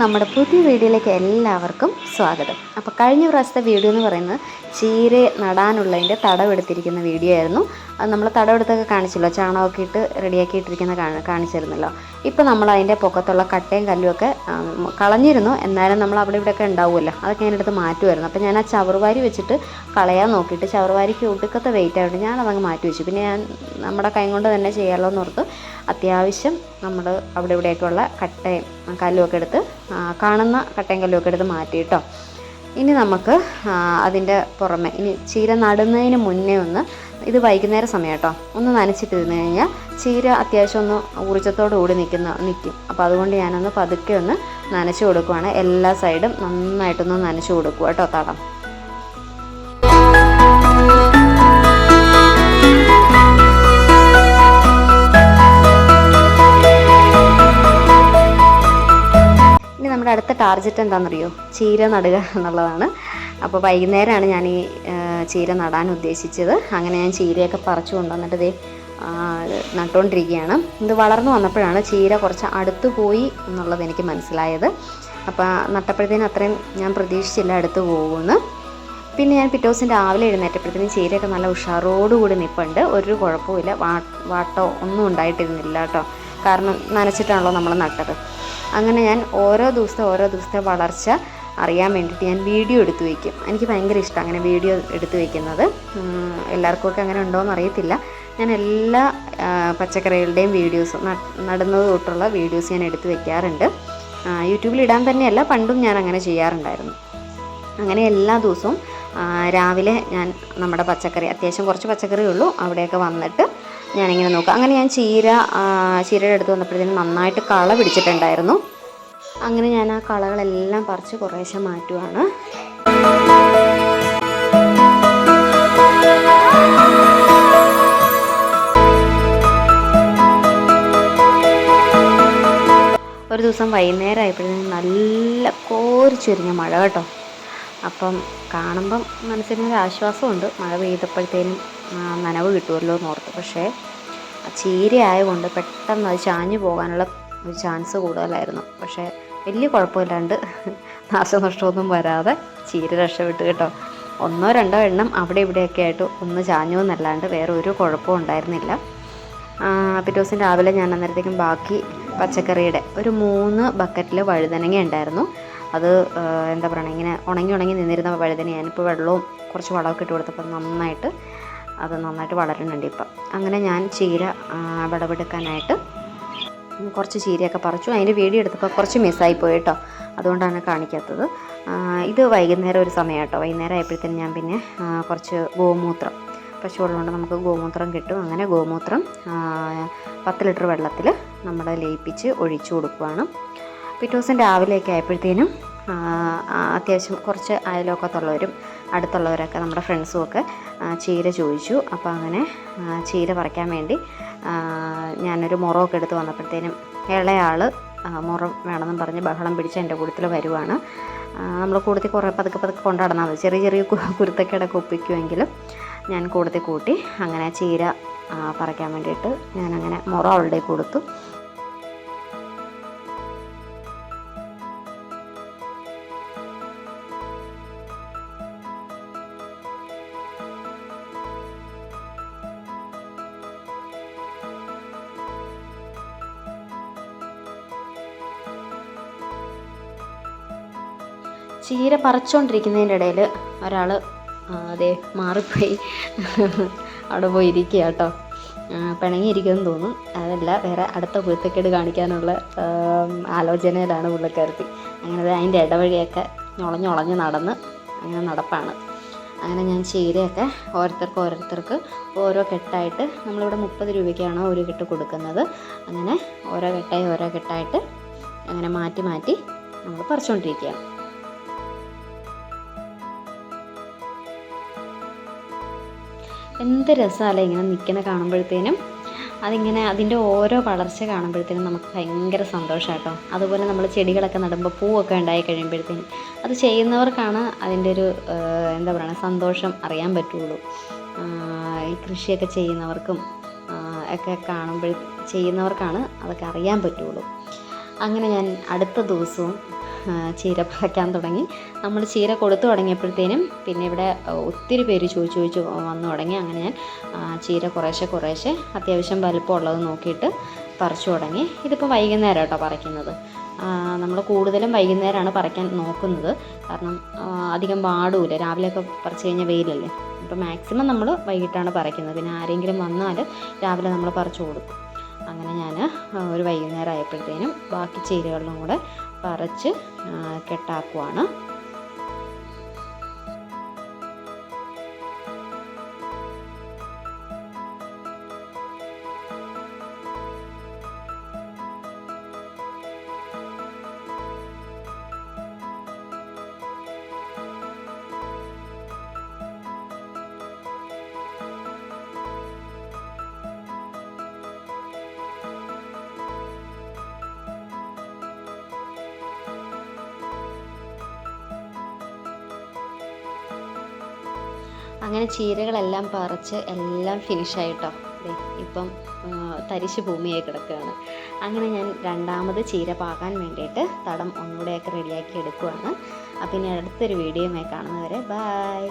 നമ്മുടെ പുതിയ വീഡിയോയിലേക്ക് എല്ലാവർക്കും സ്വാഗതം. അപ്പോൾ കഴിഞ്ഞ പ്രാവശ്യത്തെ വീഡിയോ എന്ന് പറയുന്നത് ചീര നടാനുള്ളതിന്റെ തടവെടുത്തിരിക്കുന്ന വീഡിയോ ആയിരുന്നു. അത് നമ്മൾ തടവെടുത്തൊക്കെ കാണിച്ചല്ലോ ചാണകമൊക്കെ ഇട്ട് റെഡിയാക്കി ഇട്ടിരിക്കുന്ന കാണി- കാണിച്ചിരുന്നല്ലോ. ഇപ്പോൾ നമ്മൾ അതിന്റെ പൊക്കത്തുള്ള കട്ടയും കല്ലും ഒക്കെ ആം, കളഞ്ഞിരുന്നു. എന്നാലും നമ്മൾ അവിടെ ഇവിടെയൊക്കെ ഉണ്ടാവുമല്ലോ. അതൊക്കെ ഞാൻ എടുത്ത് മാറ്റുമായിരുന്നു. അപ്പോൾ ഞാൻ ആ ചവറുവാരി വെച്ചിട്ട് കളയാൻ നോക്കിയിട്ട് ചവറുവാരിക്ക് ഒടുക്കത്തെ വെയിറ്റ് ആയതുകൊണ്ട് ഞാൻ അതങ്ങ് മാറ്റി വെച്ചു. പിന്നെ ഞാൻ നമ്മുടെ കൈ കൊണ്ട് തന്നെ ചെയ്യാമല്ലോ എന്നോർത്ത് അത്യാവശ്യം നമ്മൾ അവിടെ ഇവിടെയൊക്കെയുള്ള കട്ടയും കല്ലുമൊക്കെ എടുത്ത് കാണുന്ന കട്ടയും കല്ലും എടുത്ത് മാറ്റി കേട്ടോ. ഇനി നമുക്ക് അതിന്റെ പുറമെ ഇനി ചീര നടുന്നതിന് മുന്നേ ഒന്ന് ഇത് വൈകുന്നേര സമയം കേട്ടോ. ഒന്ന് നനച്ചിട്ട് നനച്ചിട്ടിരുന്ന് കഴിഞ്ഞാൽ ചീര അത്യാവശ്യം ഒന്ന് ഊർജത്തോടു കൂടി നിൽക്കുന്ന നിൽക്കും. അപ്പോൾ അതുകൊണ്ട് ഞാനൊന്ന് പതുക്കെ ഒന്ന് നനച്ചു കൊടുക്കുവാണ്. എല്ലാ സൈഡും നന്നായിട്ടൊന്ന് നനച്ചു കൊടുക്കുക കേട്ടോ തടം. ടാർഗറ്റ് എന്താണെന്നറിയോ? ചീര നടുക എന്നുള്ളതാണ്. അപ്പോൾ വൈകുന്നേരമാണ് ഞാൻ ഈ ചീര നടാൻ ഉദ്ദേശിച്ചത്. അങ്ങനെ ഞാൻ ചീരയൊക്കെ പറിച്ചു കൊണ്ടുവന്നിട്ട് ഇതേ നട്ടുകൊണ്ടിരിക്കുകയാണ് ഇത് വളർന്നു വന്നപ്പോഴാണ് ചീര കുറച്ച് അടുത്ത് പോയി എന്നുള്ളത് എനിക്ക് മനസ്സിലായത്. അപ്പോൾ നട്ടപ്പോഴത്തേനും അത്രയും ഞാൻ പ്രതീക്ഷിച്ചില്ല അടുത്ത് പോകുമെന്ന്. പിന്നെ ഞാൻ പിറ്റേ ദിവസം രാവിലെ എഴുന്നേറ്റപ്പോഴത്തേനും ചീരയൊക്കെ നല്ല ഉഷാറോടുകൂടി നിൽപ്പുണ്ട് ഒരു കുഴപ്പമില്ല വാട്ടോ ഒന്നും ഉണ്ടായിട്ടിരുന്നില്ല കേട്ടോ. കാരണം നനച്ചിട്ടാണല്ലോ നമ്മൾ നട്ടത്. അങ്ങനെ ഞാൻ ഓരോ ദിവസത്തെ ഓരോ ദിവസത്തെ വളർച്ച അറിയാൻ വേണ്ടിയിട്ട് ഞാൻ വീഡിയോ എടുത്തു വയ്ക്കും. എനിക്ക് ഭയങ്കര ഇഷ്ടം അങ്ങനെ വീഡിയോ എടുത്തു വയ്ക്കുന്നത്. എല്ലാവർക്കും അങ്ങനെ ഉണ്ടോയെന്ന് അറിയത്തില്ല. ഞാൻ എല്ലാ പച്ചക്കറികളുടെയും വീഡിയോസ് നടുന്നത് തൊട്ടുള്ള വീഡിയോസ് ഞാൻ എടുത്തു വയ്ക്കാറുണ്ട്. യൂട്യൂബിൽ ഇടാൻ തന്നെയല്ല പണ്ടും ഞാൻ അങ്ങനെ ചെയ്യാറുണ്ടായിരുന്നു. അങ്ങനെ എല്ലാ ദിവസവും രാവിലെ ഞാൻ നമ്മുടെ പച്ചക്കറി അത്യാവശ്യം കുറച്ച് പച്ചക്കറി ഉള്ളൂ അവിടെയൊക്കെ വന്നിട്ട് ഞാനിങ്ങനെ നോക്കാം. അങ്ങനെ ഞാൻ ചീര ചീരയുടെ അടുത്ത് വന്നപ്പോഴത്തേനും നന്നായിട്ട് കള പിടിച്ചിട്ടുണ്ടായിരുന്നു. അങ്ങനെ ഞാൻ ആ കളകളെല്ലാം പറിച്ച് കുറേശ്ശെ മാറ്റുവാണ്. ഒരു ദിവസം വൈകുന്നേരം ആയപ്പോഴത്തേനും നല്ല കോരിച്ചൊരിഞ്ഞ മഴ കേട്ടോ. അപ്പം കാണുമ്പം മനസ്സിനൊരു ആശ്വാസമുണ്ട്. മഴ പെയ്തപ്പോഴത്തേനും നനവ് കിട്ടുമല്ലോ എന്ന് ഓർത്ത്. പക്ഷേ ചീര ആയതുകൊണ്ട് പെട്ടെന്ന് അത് ചാഞ്ഞു പോകാനുള്ള ഒരു ചാൻസ് കൂടുതലായിരുന്നു. പക്ഷേ വലിയ കുഴപ്പമില്ലാണ്ട് നാശനഷ്ടമൊന്നും വരാതെ ചീര രക്ഷപ്പെട്ടു കേട്ടോ. ഒന്നോ രണ്ടോ എണ്ണം അവിടെ ഇവിടെയൊക്കെ ആയിട്ട് ഒന്ന് ചാഞ്ഞു എന്നല്ലാണ്ട് വേറെ ഒരു കുഴപ്പവും ഉണ്ടായിരുന്നില്ല. പിറ്റേ ദിവസം രാവിലെ ഞാൻ അന്നേരത്തേക്കും ബാക്കി പച്ചക്കറിയുടെ ഒരു മൂന്ന് ബക്കറ്റിൽ വഴുതനങ്ങ ഉണ്ടായിരുന്നു. അത് എന്താ പറയുക ഇങ്ങനെ ഉണങ്ങി ഉണങ്ങി നിന്നിരുന്ന വഴുതന ഞാനിപ്പോൾ വെള്ളവും കുറച്ച് വളമൊക്കെ ഇട്ട് കൊടുത്തപ്പോൾ നന്നായിട്ട് അത് നന്നായിട്ട് വളരുന്നുണ്ട് ഇപ്പം. അങ്ങനെ ഞാൻ ചീര വിളവെടുക്കാനായിട്ട് കുറച്ച് ചീരയൊക്കെ പറിച്ചു. അതിന്റെ വീഡിയോ എടുത്തപ്പോൾ കുറച്ച് മിസ്സായി പോയി കേട്ടോ. അതുകൊണ്ടാണ് കാണിക്കാത്തത്. ഇത് വൈകുന്നേരം ഒരു സമയം കേട്ടോ. വൈകുന്നേരം ആയപ്പോഴത്തേനും ഞാൻ പിന്നെ കുറച്ച് ഗോമൂത്രം പശുവുള്ളതുകൊണ്ട് നമുക്ക് ഗോമൂത്രം കിട്ടും. അങ്ങനെ ഗോമൂത്രം പത്ത് ലിറ്റർ വെള്ളത്തിൽ നമ്മൾ ലയിപ്പിച്ച് ഒഴിച്ചു കൊടുക്കുകയാണ് പിറ്റേ ദിവസം രാവിലെയൊക്കെ ആയപ്പോഴത്തേനും അത്യാവശ്യം കുറച്ച് അയലോക്കത്തുള്ളവരും അടുത്തുള്ളവരൊക്കെ നമ്മുടെ ഫ്രണ്ട്സും ഒക്കെ ചീര ചോദിച്ചു. അപ്പോൾ അങ്ങനെ ചീര പറിക്കാൻ വേണ്ടി ഞാനൊരു മുറമൊക്കെ എടുത്ത് വന്നപ്പോഴത്തേനും ഇളയാൾ മുറം വേണമെന്നും പറഞ്ഞ് ബഹളം പിടിച്ച് എന്റെ കൂട്ടത്തിൽ വരുവാണ്. നമ്മൾ കൂടുതൽ കുറേ പതുക്കെ പതുക്കെ കൊണ്ടു മതി. ചെറിയ ചെറിയ കുരുത്തൊക്കെ കുരുത്തക്കേടൊക്കെ ഒപ്പിക്കുമെങ്കിലും ഞാൻ കൂടുതൽ കൂട്ടി അങ്ങനെ ചീര പറിക്കാൻ വേണ്ടിയിട്ട് ഞാനങ്ങനെ മുറ അവളുടെ കൊടുത്തു. ചീര പറിച്ചുകൊണ്ടിരിക്കുന്നതിന്റെ ഇടയിൽ ഒരാൾ അതെ മാറിപ്പോയി. അവിടെ പോയി ഇരിക്കുക കേട്ടോ പിണങ്ങിയിരിക്കുമെന്ന് തോന്നും അതല്ല വേറെ അടുത്ത കുരുത്തക്കേട് കാണിക്കാനുള്ള ആലോചനയിലാണ് പുള്ളിക്കാരത്തി. അങ്ങനെ അതിന്റെ ഇടവഴിയൊക്കെ ഞൊളഞ്ഞൊളഞ്ഞ് നടന്ന് അങ്ങനെ നടപ്പാണ്. അങ്ങനെ ഞാൻ ചീരയൊക്കെ ഓരോരുത്തർക്ക് ഓരോരുത്തർക്ക് ഓരോ കെട്ടായിട്ട് നമ്മളിവിടെ മുപ്പത് രൂപയ്ക്കാണ് ഒരു കെട്ട് കൊടുക്കുന്നത്. അങ്ങനെ ഓരോ കെട്ടായി ഓരോ കെട്ടായിട്ട് അങ്ങനെ മാറ്റി മാറ്റി നമ്മൾ പറിച്ചുകൊണ്ടിരിക്കുകയാണ് എന്ത് രസമല്ലേ ഇങ്ങനെ നിൽക്കുന്ന കാണുമ്പോഴത്തേനും. അതിങ്ങനെ അതിന്റെ ഓരോ വളർച്ച കാണുമ്പോഴത്തേനും നമുക്ക് ഭയങ്കര സന്തോഷമാട്ടോ അതുപോലെ നമ്മൾ ചെടികളൊക്കെ നടുമ്പോൾ പൂവൊക്കെ ഉണ്ടായി കഴിയുമ്പോഴത്തേനും. അത് ചെയ്യുന്നവർക്കാണ് അതിന്റെ ഒരു എന്താ പറയുക സന്തോഷം അറിയാൻ പറ്റുള്ളൂ. ഈ കൃഷിയൊക്കെ ചെയ്യുന്നവർക്കും ഒക്കെ കാണുമ്പോൾ ചെയ്യുന്നവർക്കാണ് അതൊക്കെ അറിയാൻ പറ്റുള്ളൂ. അങ്ങനെ ഞാൻ അടുത്ത ദിവസവും ചീര പറിക്കാൻ തുടങ്ങി. നമ്മൾ ചീര കൊടുത്തു തുടങ്ങിയപ്പോഴത്തേനും പിന്നെ ഇവിടെ ഒത്തിരി പേര് ചോദിച്ചു ചോദിച്ചു വന്നു തുടങ്ങി. അങ്ങനെ ഞാൻ ചീര കുറേശ്ശെ കുറേശ്ശെ അത്യാവശ്യം വലുപ്പമുള്ളത് നോക്കിയിട്ട് പറിച്ചു തുടങ്ങി. ഇതിപ്പോൾ വൈകുന്നേരം കേട്ടോ പറിക്കുന്നത്. നമ്മൾ കൂടുതലും വൈകുന്നേരമാണ് പറിക്കാൻ നോക്കുന്നത്. കാരണം അധികം വാടൂല രാവിലെയൊക്കെ പറിച്ചു കഴിഞ്ഞാൽ വെയിലല്ലേ. അപ്പോൾ മാക്സിമം നമ്മൾ വൈകിട്ടാണ് പറിക്കുന്നത്. പിന്നെ ആരെങ്കിലും വന്നാൽ രാവിലെ നമ്മൾ പറിച്ചു കൊടുക്കും. അങ്ങനെ ഞാൻ ഒരു വൈകുന്നേരം ആയപ്പോഴത്തേനും ബാക്കി ചീരകളിലും കൂടെ പറിച്ച് കെട്ടാക്കുവാണ്. അങ്ങനെ ചീരകളെല്ലാം പറിച്ച് എല്ലാം ഫിനിഷായിട്ടോ ഇപ്പം തരിശ് ഭൂമിയായി കിടക്കുകയാണ്. അങ്ങനെ ഞാൻ രണ്ടാമത് ചീര പാകാൻ വേണ്ടിയിട്ട് തടം ഒന്നുകൂടെയൊക്കെ റെഡിയാക്കി എടുക്കുവാണ്. അപ്പം ഇനി അടുത്തൊരു വീഡിയോയുമായി കാണുന്നവരെ ബായ്